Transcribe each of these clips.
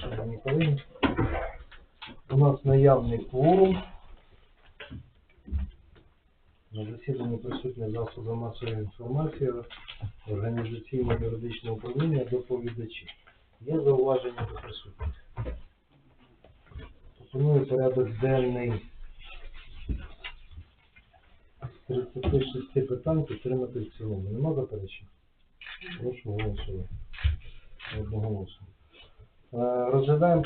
шановні колеги. У нас наявний кворум. На засіданні присутні засоби масової інформації, організаційне юридичне управління, доповідачі. Є зауваження до присутніх? Пропоную порядок денний з 36 питань підтримати в цілому. Нема заперечень? Прошу голосувати. Одноголосно. Е, Розглядаємо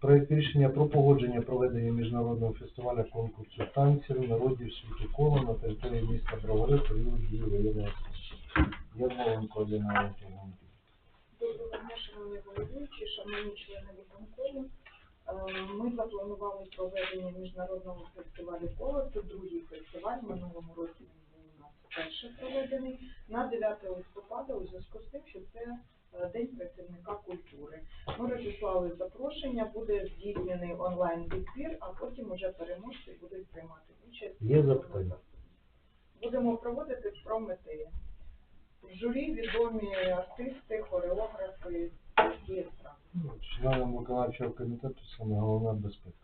проєкт рішення про погодження проведення міжнародного фестивалю конкурсу танців народів світу кола на території міста Бровари період дії воєнного стану. Ярмоленко Олена Валентинівна. Доброго дня, шановні головуючі, шановні члени виконкому. Е, Ми запланували проведення міжнародного фестивалю кола. Це другий фестиваль. Минулому році він у нас вперше проведений на 9 листопада у зв'язку з тим, що це День працівника культури. Ми розіслали запрошення, буде здійснений онлайн відбір, а потім уже переможці будуть приймати участь. Є запитання? Будемо проводити в Прометеї. В журі відомі артисти, хореографи, оркестра. Ну, Членам виконавчого комітету саме головна безпека.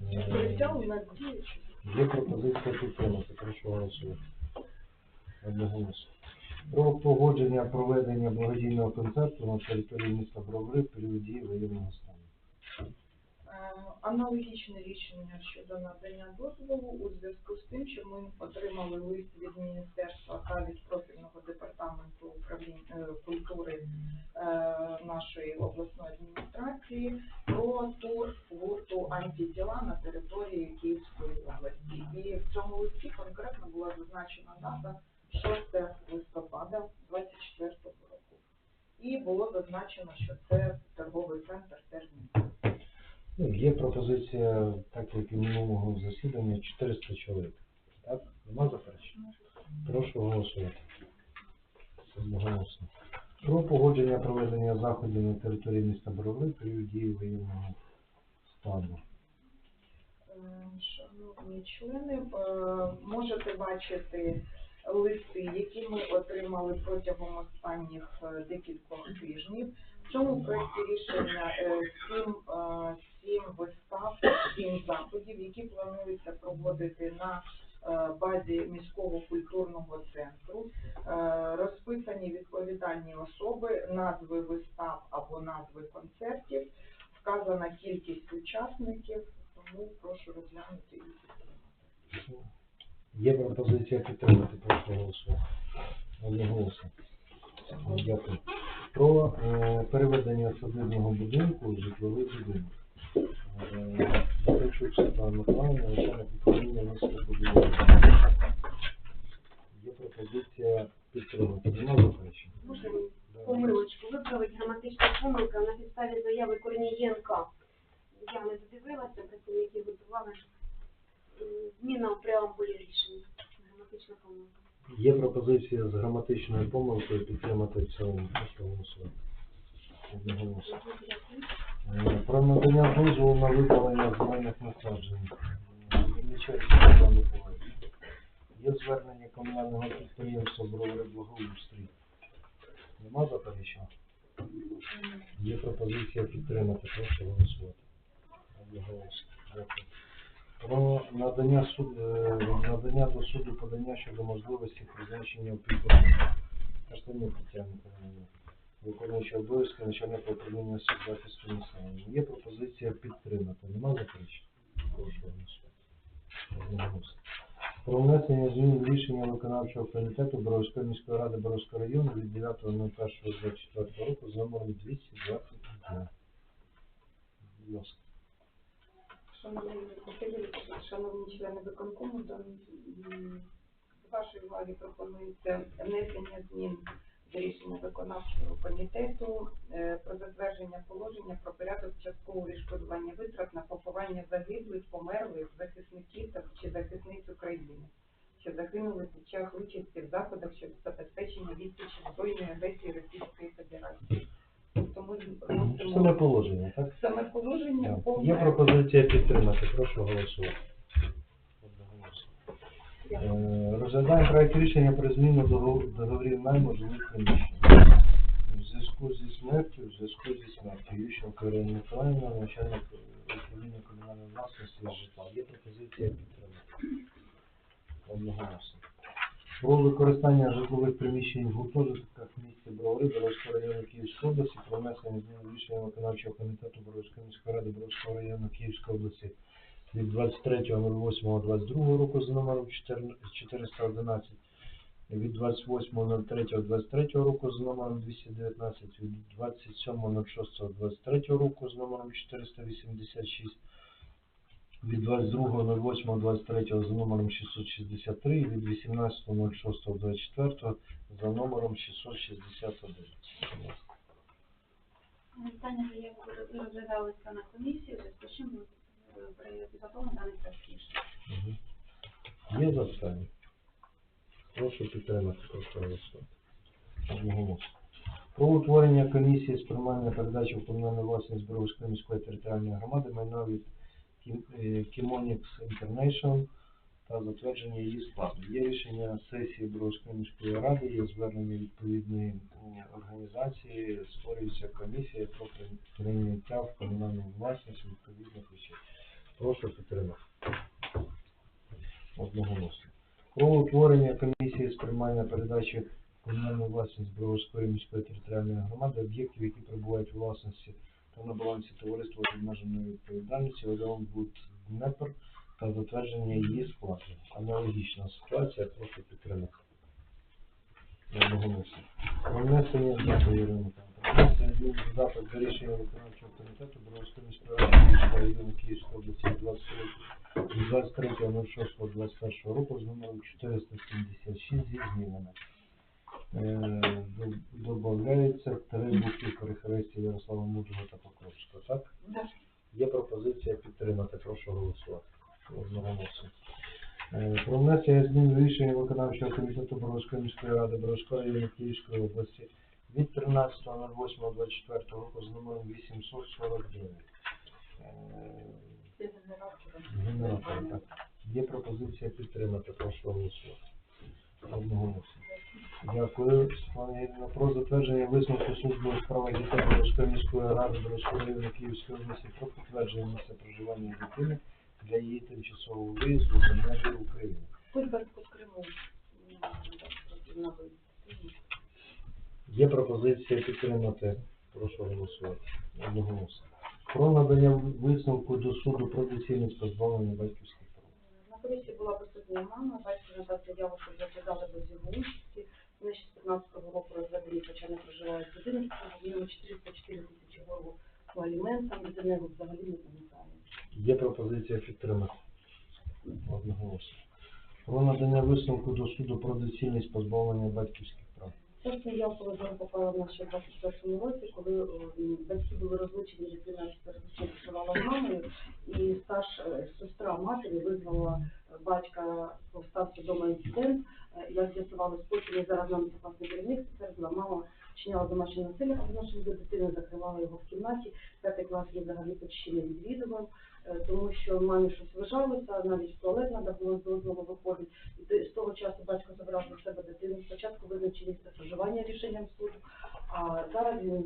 На діючі. Є пропозиція підтримати. Прошу голосувати. Одноголосно. Про погодження проведення благодійного концерту на території міста Бровари в період воєнного стану. Е, Аналогічне рішення щодо надання дозволу у зв'язку з тим, що ми отримали лист від міністерства та від профільного департаменту управління е, культури е, нашої обласної адміністрації про тур гурту антитіла на території Київської області. І в цьому листі конкретно була зазначена дата зазначено, що це торговий центр термін. Ну, є пропозиція, так як і минулого засідання, 400 чоловік. Так? Нема заперечень? Прошу голосувати. Одноголосно. Про погодження проведення заходів на території міста Бровари в період дії воєнного стану. Е, Шановні члени, е, можете бачити листи, які ми отримали протягом останніх е, декількох тижнів. В цьому проєкті рішення е, сім, е, сім вистав, сім заходів, які планується проводити на базі міського культурного центру. Розписані відповідальні особи, назви вистав або назви концертів, вказана кількість учасників, тому прошу розглянути і підтримати. Є пропозиція підтримати, прошу. Одноголосно. Дякую. Про е, переведення садибного будинку у житловий будинок. Е, Баричук Світлана Миколаївна, начальник управління міського будівництва. Є пропозиція підтримати. Нема заперечень? Пропозиція з граматичною помилкою підтримати в цілому. Одноголосно. Е, Про надання дозволу на випалення земельних насаджень. Є звернення комунального підприємства Бровари Благоустрій. Нема заперечень? Є пропозиція підтримати. Прошу голосувати. Дякую. Про надання суд, е, надання до суду подання щодо можливості призначення опікуна. Каштанюк Тетяна Миколаївна виконуючи обов'язки начальника управління соцзахисту населення. Є пропозиція підтримати. Нема заперечень? Прошу голосувати. Про внесення змін рішення виконавчого комітету Боровської міської ради Боровського району від 9.01.24 року з номером 222. Будь ласка. Шановні депутати, шановні члени виконкому, до вашої увазі пропонується внесення змін до рішення виконавчого комітету е, про затвердження положення про порядок часткового відшкодування витрат на поховання загиблих, підтримати. Прошу голосувати. Одноголосно. Дякую. Е, Розглядаємо проект рішення про зміну догов- договорів найму жилих приміщень. В зв'язку зі смертю, в зв'язку зі смертю. Ющенко Ірина Миколаївна, начальник е, управління комунальної власності і житла. Є пропозиція підтримати. Одноголосно. Про використання житлових приміщень в гуртожитках місті Бровари, Боровського району Київської області, про внесення змін до рішення виконавчого комітету Боровської міської ради Боровського району Київської області від 23.08.22 року за номером 14 411 від 28.03.23 року з номером 219, від 27.06.23 року з номером 486, від 22.08.23 за номером 663 і від 18.06.24 за номером 661. Питання заяви розглядалися на комісії, в з чим був підготовлений даний рішення. Є запитання? Прошу підтримати прошу голосувати. Одноголосно. Про утворення комісії з приймання передачі в комунальну власність Бровської міської територіальної громади майна від е, Кімонікс International та затвердження її складу. Є рішення сесії Бровської міської ради, є звернення відповідної організації, створюється комісія про прийняття в комунальну власність відповідних речей. Прошу підтримати. Одноголосно. Про утворення комісії з приймання передачі в комунальну власність Броварської міської територіальної громади об'єктів, які перебувають у власності та на балансі товариства з обмеженою відповідальністю Днепр та затвердження її складу. Аналогічна ситуація, прошу підтримати. Одноголосно. Внесення, дякую, Ірина. До запит за рішенням виконавчого комітету Броварської міської ради Київського району Київської області 23 23.06.21 року з номером 476 зі змінами. Е, Добавляється три букви перехрестя Ярослава Мудрого та Покровського, так? Є пропозиція підтримати, прошу голосувати. Одноголосно. Е, Про внесення змін рішення виконавчого комітету Боровської міської ради Боровської району Київської області від 13.08.24 року з номером 849. Е, генератор. Так. Є пропозиція підтримати, прошу голосувати. Одноголосно. Дякую, Світлана Ігорівна. Про затвердження висновку служби у справах дітей Боровської міської ради Боровської району Київської області про підтвердження місця проживання дитини для її тимчасового виїзду за межі України. В Криму. Є пропозиція підтримати, прошу голосувати. Одноголосно. Про надання висновку до суду про доцільність позбавлення батьківських прав. На комісії була присутня мама, батько надав заяву, що розглядали без його участі. Вони ще з 15-го року розведені, хоча не проживають дитиною, мінімум 404 тисячі гривень по аліментам, дитина його взагалі не пам'ятає. Є пропозиція підтримати. Одноголосно. Про надання висновку до суду про доцільність позбавлення батьківських Ця заяву коли попала в нас ще в 21 році, коли батьки були розлучені, дитина передусім проживала з мамою, і старш е, сестра матері визвала е, батька, повстався вдома інцидент, е, як з'ясувалось потім, і зараз нам запасний керівник підтвердила, мама вчиняла домашнє насилля по відношенню до дитини, закривала його в кімнаті, п'ятий клас її взагалі почти не відвідував, тому що мамі щось вважалося, навіть в туалет треба було з дозволу виходити. І то- з того часу батько забрав до себе дитину. Спочатку визначив місце проживання рішенням суду, а зараз він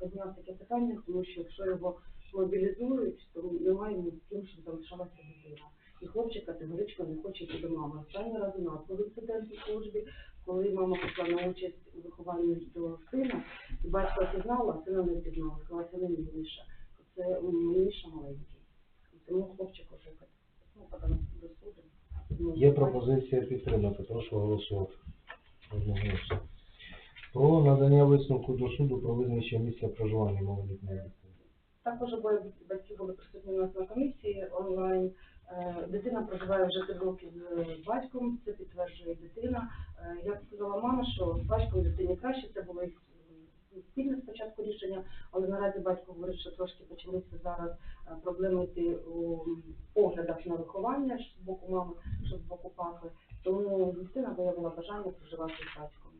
підняв таке питання, тому що якщо його мобілізують, то немає йому з ким, щоб залишалася дитина. І хлопчик категорично не хоче йти до мами. Останній раз у нас був інцидент у службі, коли мама пішла на участь у вихованні до сина, і батько пізнала, сина не пізнала, сказала, це не мій. Це Міша маленький. Тому хлопчик уже ну, подав до суду. Є пропозиція підтримати. Прошу голосувати. Одноголосно. Надання висновку до суду про визначення місця проживання малолітньої дитини. Також обоє батьки були присутні у нас на комісії онлайн. Е, Дитина проживає вже три роки з батьком, це підтверджує дитина. Е, Як сказала мама, що з батьком дитині краще, це було їх спільне спочатку рішення, але наразі батько говорить, що трошки почалися зараз е, проблеми йти у поглядах на виховання з боку мами, що з боку папи. Тому дитина виявила бажання проживати з батьком.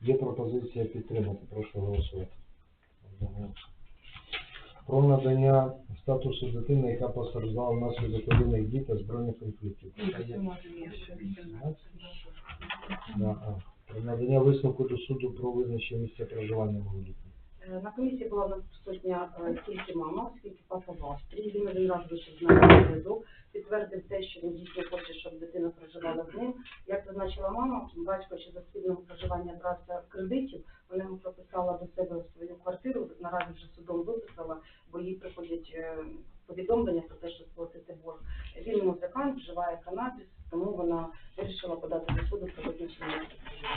Є пропозиція підтримати. Прошу голосувати. Про надання статусу дитини, яка постраждала внаслідок воєнних дій та збройних конфліктів. А. Про надання висновку до суду про визначення місця проживання малолітніх. Е, На комісії була присутня е, тільки мама, оскільки папа в Австрії. Він один раз вийшов з нами на зв'язок, підтвердив те, що він дійсно хоче, щоб дитина проживала з ним. Як зазначила мама, батько ще за спільного проживання брався кредитів, вона йому прописала до себе свою квартиру, наразі вже судом виписала, бо їй приходять е, повідомлення про те, що сплатити борг. Він музикант, вживає канабіс, тому вона вирішила подати до суду про визначення.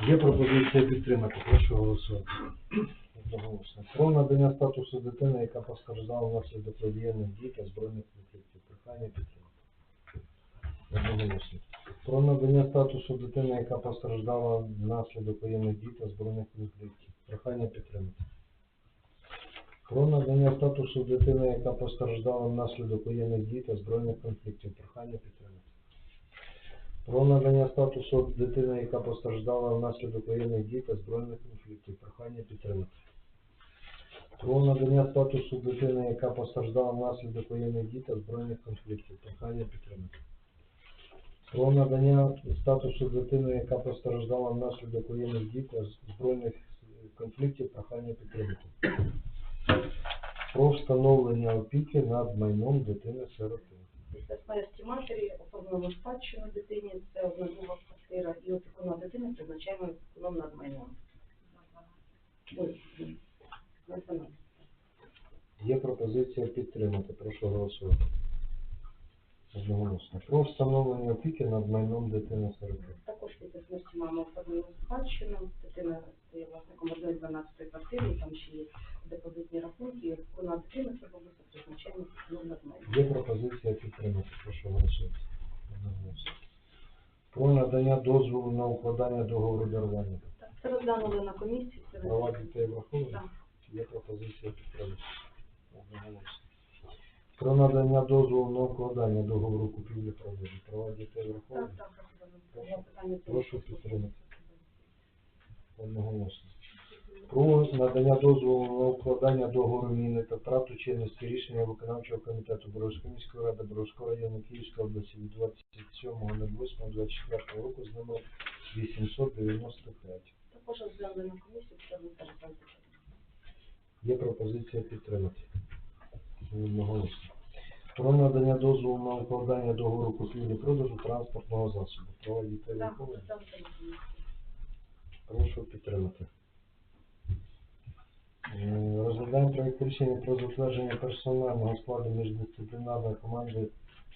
Є пропозиція підтримати. Прошу голосувати. Про надання статусу дитини, яка постраждала внаслідок воєнних дій та збройних конфліктів. Прохання підтримати. Про надання статусу дитини, яка постраждала внаслідок воєнних дій та збройних конфліктів. Прохання підтримати. Про надання статусу дитини, яка постраждала внаслідок воєнних дій та збройних конфліктів. Прохання підтримати. Про надання статусу дитини, яка постраждала внаслідок воєнних дій та збройних конфліктів. Прохання підтримати. Про надання статусу дитини, яка постраждала внаслідок воєнних дій та збройних конфліктів. Прохання підтримати. Про надання статусу дитини, яка постраждала внаслідок воєнних дій та збройних конфліктів. Прохання підтримати. Про встановлення опіки над майном дитини-сироти. Після смерті матері оформлено спадщину дитині, це однодруга квартира, і опікуна дитини призначаємо опікуном над майном. Ой, на 12. Є пропозиція підтримати. Прошу голосувати. Одноголосно. Про встановлення опіки над майном дитини сироти. Також після смерті мами оформлено спадщину, дитина стає власником одної 12 квартири, там ще є депозитні рахунки, опікуна дитини особисто призначаємо опікуном над майном. Є пропозиція підтримати. Прошу голосувати. Одноголосно. Про надання дозволу на укладання договору дарування. Так, Це розглянули на комісії, Права дітей враховані? Так. Є пропозиція підтримати. Одноголосно. Про надання дозволу на укладання договору купівлі-продажу. Права дітей враховані? Прошу підтримати. Одноголосно. Про надання дозволу на укладання договору міни та втрату чинності рішення виконавчого комітету Боровської міської ради Боровського району Київської області від 27.08.24 року з номер 895. Також розглянули на комісії, це. Є пропозиція підтримати. Одноголосно. Про надання дозволу на укладання договору купівлі-продажу транспортного засобу. Права дітей. Прошу підтримати. Е, Розглядаємо проєкт рішення про затвердження персонального складу міждисциплінарної команди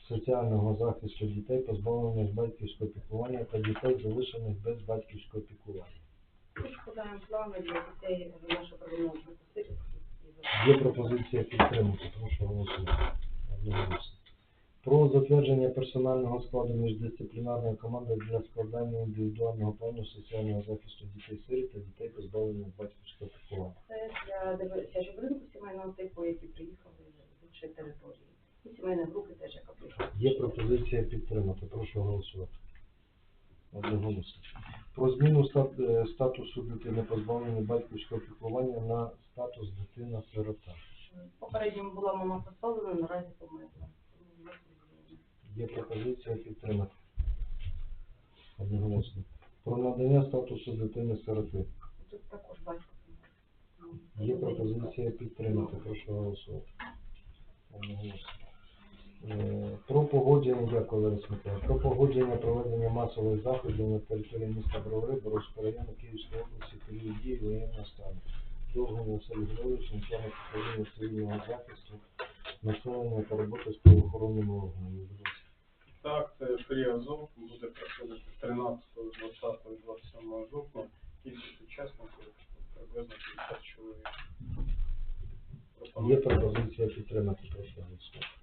соціального захисту дітей, позбавлених батьківського піклування та дітей, залишених без батьківського піклування. Ми складаємо плани для дітей нашого провинного посередку. Є пропозиція підтримати. Прошу голосувати. Про затвердження персонального складу міждисциплінарної команди для складання індивідуального плану соціального захисту дітей-сиріт та дітей, позбавлених батьківського піклування. Це для дитячого сімейного типу, які приїхали з іншої території. І сімейної групи теж, яка приїхала. Є пропозиція підтримати. Прошу голосувати. Одноголосно. Про зміну е, статусу дитини позбавлення батьківського піклування на статус дитина-сирота. Попередньо була мама поставлена, наразі померла. Є пропозиція підтримати. Одноголосно. Про надання статусу дитини-сироти. Тут також батько. Є пропозиція підтримати. Прошу голосувати. Одноголосно. Про погодження, дякую, Лариса Миколаївна. Про погодження проведення масових заходів на території міста Бровари, Боровського району Київської області, період дії воєнного стану. Довгому Григорович, начальник управління цивільного захисту, населення та роботи з правоохоронними органами. Так, це Фрія Азов буде проходити 13, 20, 27 жовтня. Кількість учасників приблизно 50 чоловік. Є пропозиція підтримати прошу.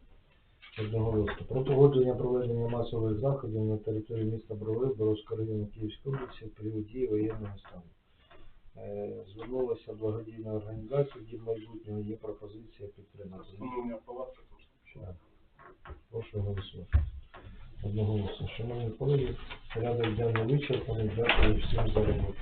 Одноголосно. Про погодження проведення масових заходів на території міста Брови, Боровського району Київської області в період дії воєнного стану. Е, Звернулася благодійна організація «Дім майбутнього». Є пропозиція підтримати. Так. Прошу голосувати. Одноголосно. Шановні колеги, порядок денний вичерпаний. Дякую всім за роботу.